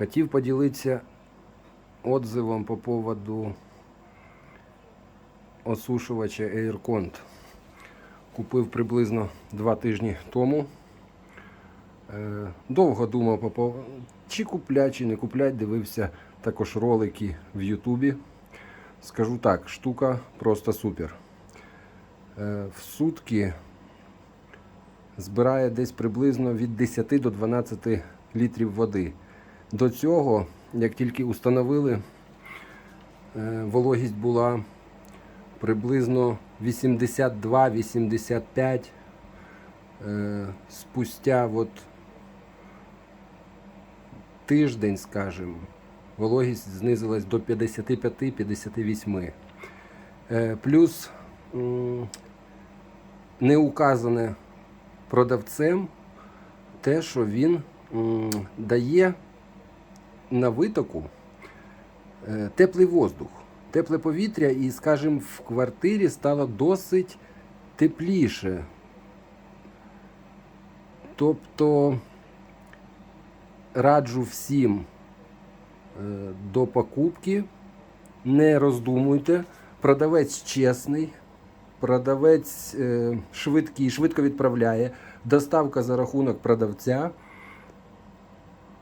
Хотів поділитися отзивом по поводу осушувача AirCont. Купив приблизно два тижні тому. Е, Довго думав, чи куплять, чи не куплять. Дивився також ролики в Ютубі. Скажу так, штука просто супер. Е, В сутки збирає десь приблизно від 10 до 12 літрів води. До цього, як тільки установили, е, вологість була приблизно 82-85. Е, Спустя от тиждень, скажімо, вологість знизилась до 55-58. Е, Плюс не указане продавцем те, що він дає на витоку е, теплий воздух, тепле повітря, і, скажімо, в квартирі стало досить тепліше. Тобто раджу всім е, до покупки, не роздумуйте, продавець чесний, продавець е, швидкий, швидко відправляє, доставка за рахунок продавця.